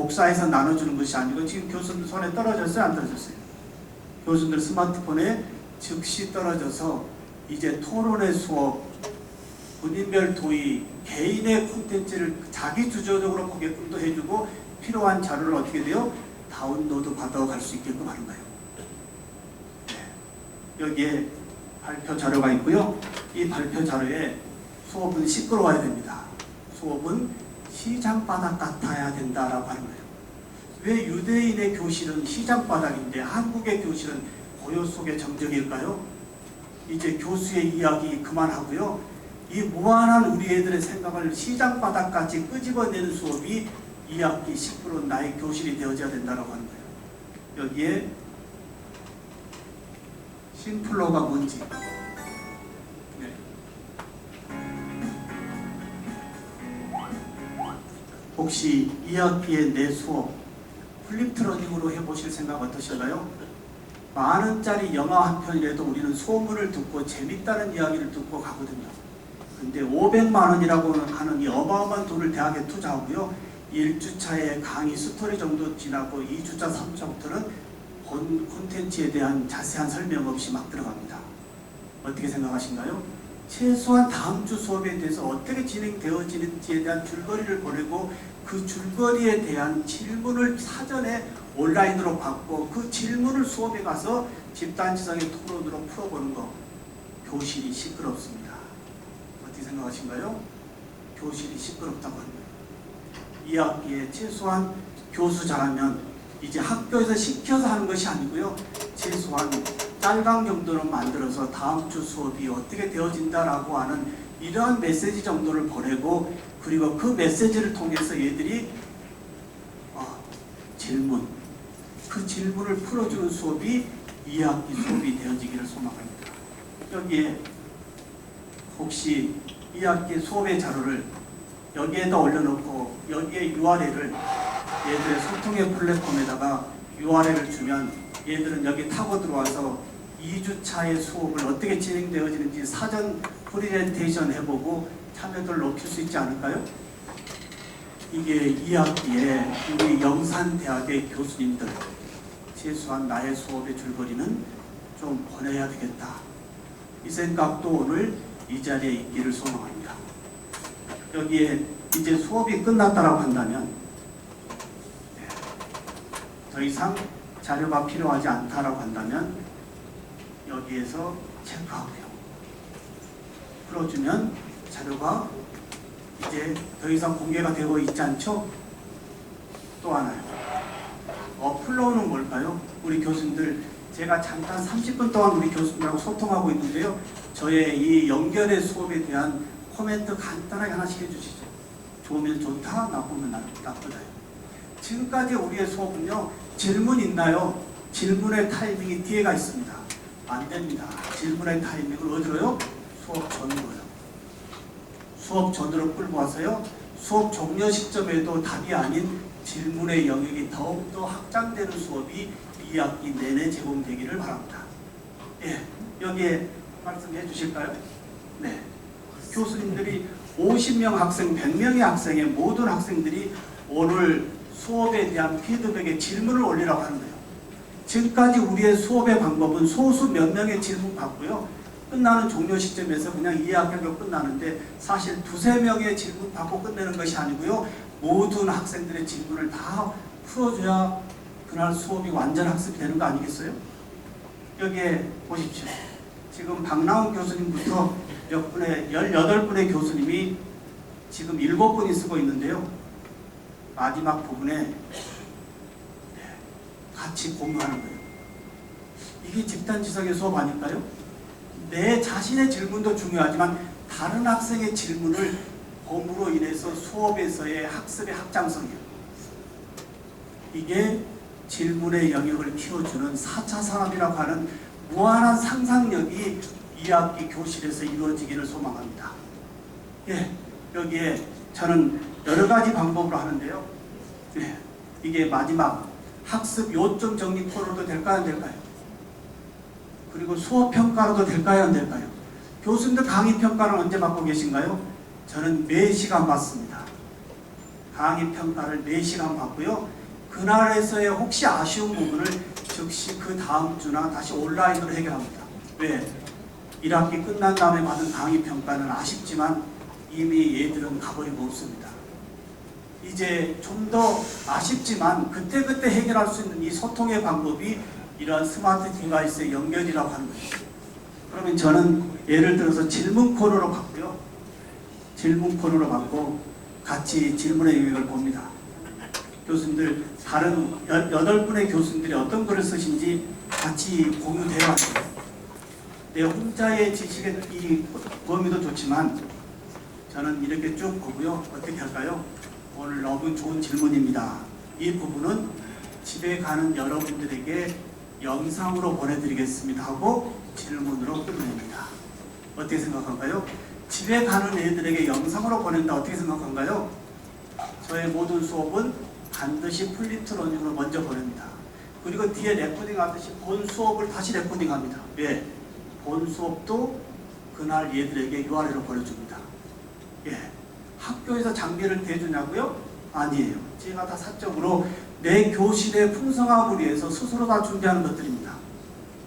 복사해서 나눠주는 것이 아니고 지금 교수들 손에 떨어졌어요? 안 떨어졌어요? 교수들 스마트폰에 즉시 떨어져서 이제 토론의 수업, 본인별 도의, 개인의 콘텐츠를 자기 주도적으로 보게끔도 해주고 필요한 자료를 어떻게 돼요? 다운로드 받아갈 수 있게끔 하는 거예요. 네. 여기에 발표 자료가 있고요. 이 발표 자료에 수업은 시끄러워야 됩니다. 수업은 시장 바닥 같아야 된다라고 하는 거예요. 왜 유대인의 교실은 시장 바닥인데 한국의 교실은 고요 속의 정적일까요? 이제 교수의 이야기 그만하고요. 이 무한한 우리 애들의 생각을 시장 바닥까지 끄집어내는 수업이 2학기 10% 나의 교실이 되어져야 된다고 하는 거예요. 여기에 심플러가 뭔지 혹시 2학기에 내 수업 플립트러닝으로 해보실 생각 어떠실까요? 만 원짜리 영화 한 편이라도 우리는 소문을 듣고 재밌다는 이야기를 듣고 가거든요. 근데 500만 원이라고 하는 이 어마어마한 돈을 대학에 투자하고요. 1주차에 강의 스토리 정도 지나고 2주차, 3주차부터는 본 콘텐츠에 대한 자세한 설명 없이 막 들어갑니다. 어떻게 생각하신가요? 최소한 다음 주 수업에 대해서 어떻게 진행되어지는지에 대한 줄거리를 보내고 그 줄거리에 대한 질문을 사전에 온라인으로 받고 그 질문을 수업에 가서 집단지성의 토론으로 풀어보는 거 교실이 시끄럽습니다. 어떻게 생각하신가요? 교실이 시끄럽다고 합니다. 2학기에 최소한 교수 잘하면 이제 학교에서 시켜서 하는 것이 아니고요. 최소한 짤강 정도는 만들어서 다음 주 수업이 어떻게 되어진다라고 하는 이러한 메시지 정도를 보내고 그리고 그 메시지를 통해서 얘들이 어, 질문 그 질문을 풀어주는 수업이 2학기 수업이 되어지기를 소망합니다. 여기에 혹시 2학기 수업의 자료를 여기에다 올려놓고 여기에 URL을 얘들의 소통의 플랫폼에다가 URL을 주면 얘들은 여기 타고 들어와서 2주차의 수업을 어떻게 진행되어지는지 사전 프리젠테이션 해보고 참여도를 높일 수 있지 않을까요? 이게 2학기에 우리 영산대학의 교수님들 최소한 나의 수업의 줄거리는 좀 보내야 되겠다. 이 생각도 오늘 이 자리에 있기를 소망합니다. 여기에 이제 수업이 끝났다라고 한다면 네, 더 이상 자료가 필요하지 않다라고 한다면 여기에서 체크하고요. 풀어주면 자료가 이제 더 이상 공개가 되고 있지 않죠? 또 하나요. 어플로우는 뭘까요? 우리 교수님들 제가 잠깐 30분 동안 우리 교수님들하고 소통하고 있는데요. 저의 이 연결의 수업에 대한 코멘트 간단하게 하나씩 해주시죠. 좋으면 좋다, 나쁘면 나- 나쁘다. 지금까지 우리의 수업은요. 질문 있나요? 질문의 타이밍이 뒤에가 있습니다. 안 됩니다. 질문의 타이밍을 어디로요? 수업 전으로요. 수업 전으로 끌고 와서요. 수업 종료 시점에도 답이 아닌 질문의 영역이 더욱더 확장되는 수업이 2학기 내내 제공되기를 바랍니다. 예, 여기에 말씀해 주실까요? 네. 교수님들이 50명 학생, 100명의 학생의 모든 학생들이 오늘 수업에 대한 피드백에 질문을 올리라고 하는 거예요. 지금까지 우리의 수업의 방법은 소수 몇 명의 질문 받고요. 끝나는 종료 시점에서 그냥 이해하기로 끝나는데 사실 두세 명의 질문 받고 끝내는 것이 아니고요. 모든 학생들의 질문을 다 풀어줘야 그날 수업이 완전 학습이 되는 거 아니겠어요? 여기에 보십시오. 지금 박나훈 교수님부터 몇 분의 18분의 교수님이 지금 7분이 쓰고 있는데요. 마지막 부분에 네, 같이 공유하는 거예요. 이게 집단지성의 수업 아닐까요? 내 자신의 질문도 중요하지만 다른 학생의 질문을 봄으로 인해서 수업에서의 학습의 확장성이에요. 이게 질문의 영역을 키워주는 4차 산업이라고 하는 무한한 상상력이 2학기 교실에서 이루어지기를 소망합니다. 예, 여기에 저는 여러 가지 방법으로 하는데요. 예, 이게 마지막 학습 요점 정리 토론도 될까요, 안 될까요? 그리고 수업 평가로도 될까요, 안 될까요? 교수님들 강의 평가를 언제 받고 계신가요? 저는 매 시간 받습니다. 강의 평가를 4시간 받고요. 그날에서의 혹시 아쉬운 부분을 즉시 그 다음 주나 다시 온라인으로 해결합니다. 왜? 1학기 끝난 다음에 받은 강의 평가는 아쉽지만 이미 얘들은 가버리고 없습니다. 이제 좀 더 아쉽지만 그때그때 해결할 수 있는 이 소통의 방법이 이러한 스마트 디바이스의 연결이라고 하는 거죠. 그러면 저는 예를 들어서 질문 코너로 받고요. 질문 코너로 받고 같이 질문의 영역을 봅니다. 교수님들 다른 여- 여덟 분의 교수님들이 어떤 글을 쓰신지 같이 공유 대화합니다. 내 혼자의 지식의 이 범위도 좋지만 저는 이렇게 쭉 보고요. 어떻게 할까요? 오늘 너무 좋은 질문입니다. 이 부분은 집에 가는 여러분들에게 영상으로 보내드리겠습니다 하고 질문으로 끝냅니다. 어떻게 생각한가요? 집에 가는 애들에게 영상으로 보낸다 어떻게 생각한가요? 저의 모든 수업은 반드시 플리트 러닝으로 먼저 보냅니다. 그리고 뒤에 레코딩 하듯이 본 수업을 다시 레코딩 합니다. 왜? 본 수업도 그날 얘들에게 URL로 보내줍니다. 예. 학교에서 장비를 대주냐고요? 아니에요. 제가 다 사적으로 내 교실의 풍성함을 위해서 스스로 다 준비하는 것들입니다.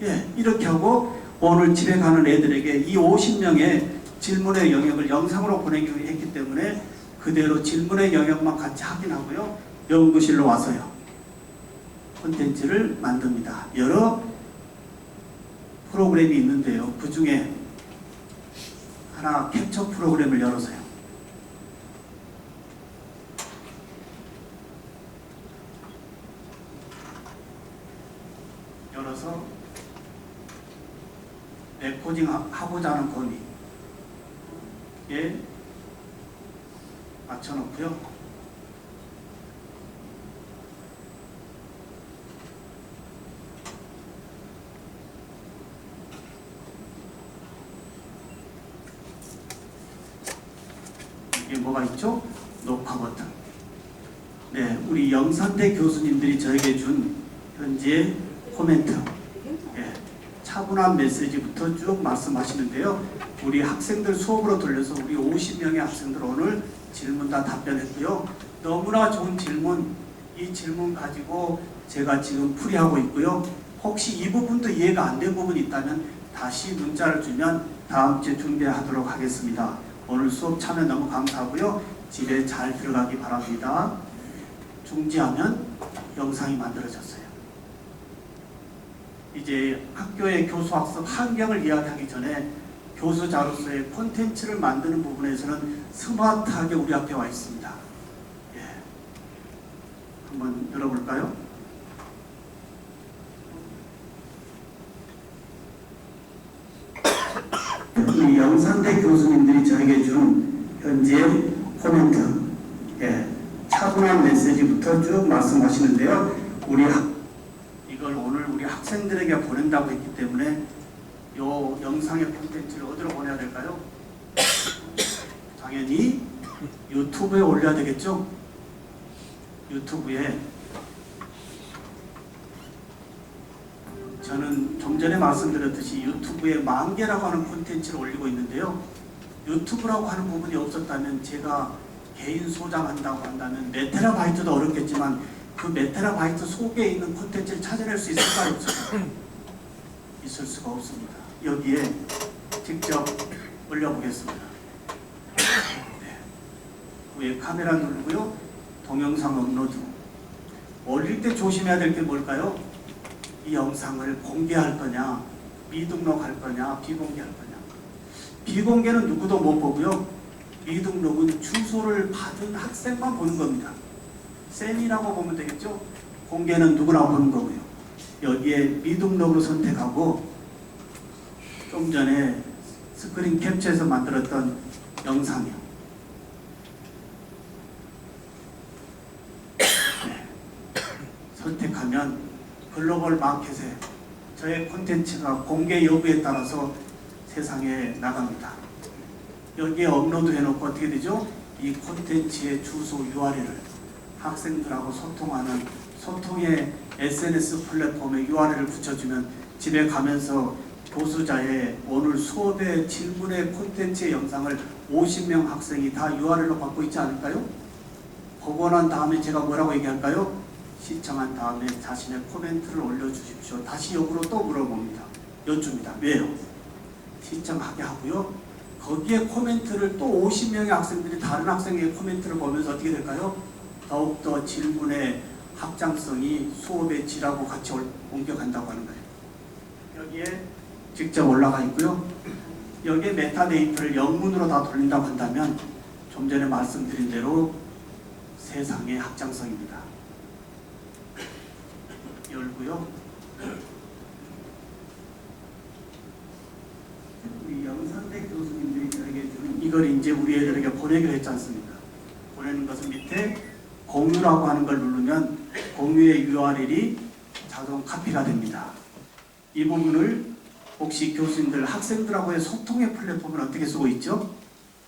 예, 이렇게 하고 오늘 집에 가는 애들에게 이 50명의 질문의 영역을 영상으로 보내기로 했기 때문에 그대로 질문의 영역만 같이 확인하고요. 연구실로 와서요. 콘텐츠를 만듭니다. 여러 프로그램이 있는데요. 그 중에 하나 캡처 프로그램을 열어서요. 레코딩 하- 하고자 하는 범위에 맞춰놓고요. 이게 뭐가 있죠? 녹화 버튼. 네, 우리 영산대 교수님들이 저에게 준 현재 코멘트. 예, 차분한 메시지부터 쭉 말씀하시는데요. 우리 학생들 수업으로 돌려서 우리 50명의 학생들 오늘 질문 다 답변했고요. 너무나 좋은 질문, 이 질문 가지고 제가 지금 풀이하고 있고요. 혹시 이 부분도 이해가 안 된 부분이 있다면 다시 문자를 주면 다음 주에 준비하도록 하겠습니다. 오늘 수업 참여 너무 감사하고요. 집에 잘 들어가기 바랍니다. 중지하면 영상이 만들어졌어요. 이제 학교의 교수 학습 환경을 이야기하기 전에 교수자로서의 콘텐츠를 만드는 부분에서는 스마트하게 우리 앞에 와 있습니다. 예. 한번 열어볼까요? 우리 영산대 교수님들이 저에게 준 현재 코멘트, 예. 차분한 메시지부터 쭉 말씀하시는데요. 우리 학, 학생들에게 보낸다고 했기 때문에 요 영상의 콘텐츠를 어디로 보내야 될까요? 당연히 유튜브에 올려야 되겠죠? 유튜브에 저는 좀 전에 말씀드렸듯이 유튜브에 만개라고 하는 콘텐츠를 올리고 있는데요. 유튜브라고 하는 부분이 없었다면 제가 개인 소장한다고 한다면 메테라바이트도 어렵겠지만 그 메테라바이트 속에 있는 콘텐츠를 찾아낼 수 있을까요? 없을까요? 있을 수가 없습니다. 여기에 직접 올려보겠습니다. 네. 위에 카메라 누르고요. 동영상 업로드. 올릴 때 조심해야 될 게 뭘까요? 이 영상을 공개할 거냐, 미등록할 거냐, 비공개할 거냐. 비공개는 누구도 못 보고요. 미등록은 주소를 받은 학생만 보는 겁니다. 쌤이라고 보면 되겠죠? 공개는 누구나 보는 거고요. 여기에 미등록으로 선택하고 좀 전에 스크린 캡처해서 만들었던 영상이요. 네. 선택하면 글로벌 마켓에 저의 콘텐츠가 공개 여부에 따라서 세상에 나갑니다. 여기에 업로드 해놓고 어떻게 되죠? 이 콘텐츠의 주소 URL을 학생들하고 소통하는 소통의 SNS 플랫폼에 URL을 붙여주면 집에 가면서 교수자의 오늘 수업의 질문의 콘텐츠의 영상을 50명 학생이 다 URL로 받고 있지 않을까요? 보고 난 다음에 제가 뭐라고 얘기할까요? 시청한 다음에 자신의 코멘트를 올려주십시오. 다시 역으로 또 물어봅니다. 여쭙니다. 왜요? 시청하게 하고요. 거기에 코멘트를 또 50명의 학생들이 다른 학생의 코멘트를 보면서 어떻게 될까요? 더욱더 질문의 확장성이 수업의 질하고 같이 올- 옮겨간다고 하는 거예요. 여기에 직접 올라가 있고요. 여기에 메타데이터를 영문으로 다 돌린다고 한다면 좀 전에 말씀드린 대로 세상의 확장성입니다. 열고요. 우리 영상대 교수님들이 저에게 준 이걸 이제 우리 애들에게 보내기로 했지 않습니까? 보내는 것은 밑에 공유라고 하는 걸 누르면 공유의 URL이 자동 카피가 됩니다. 이 부분을 혹시 교수님들 학생들하고의 소통의 플랫폼을 어떻게 쓰고 있죠?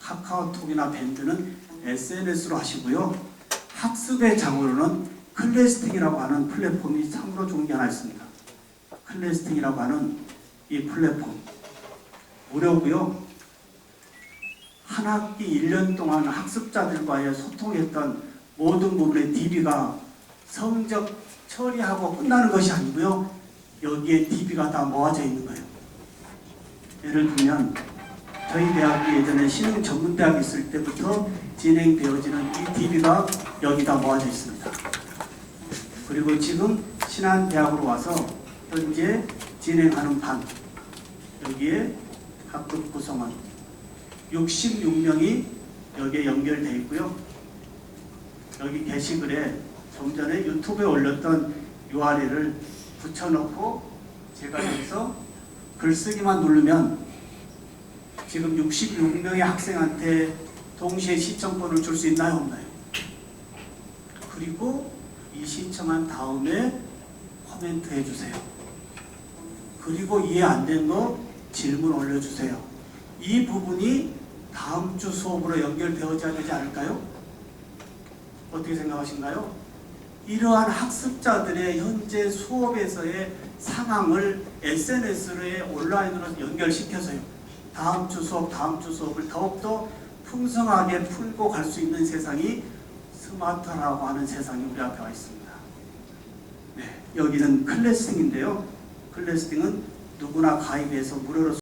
카카오톡이나 밴드는 SNS로 하시고요. 학습의 장으로는 클래스팅이라고 하는 플랫폼이 참으로 좋은 게 하나 있습니다. 클래스팅이라고 하는 이 플랫폼 무료고요. 한 학기 1년 동안 학습자들과의 소통했던 모든 부분의 DB가 성적 처리하고 끝나는 것이 아니고요. 여기에 DB가 다 모아져 있는 거예요. 예를 들면 저희 대학이 예전에 신흥 전문대학 있을 때부터 진행되어지는 이 DB가 여기다 모아져 있습니다. 그리고 지금 신한대학으로 와서 현재 진행하는 반 여기에 학급 구성원 66명이 여기에 연결되어 있고요. 여기 게시글에 좀 전에 유튜브에 올렸던 URL을 붙여놓고 제가 여기서 글쓰기만 누르면 지금 66명의 학생한테 동시에 시청권을 줄 수 있나요 없나요? 그리고 이 시청한 다음에 코멘트 해주세요. 그리고 이해 안 된 거 질문 올려주세요. 이 부분이 다음 주 수업으로 연결되어져야 되지 않을까요? 어떻게 생각하신가요? 이러한 학습자들의 현재 수업에서의 상황을 SNS에 온라인으로 연결시켜서요. 다음 주 수업, 다음 주 수업을 더욱더 풍성하게 풀고 갈 수 있는 세상이 스마트라고 하는 세상이 우리 앞에 와 있습니다. 네, 여기는 클래스팅인데요. 클래스팅은 누구나 가입해서 무료로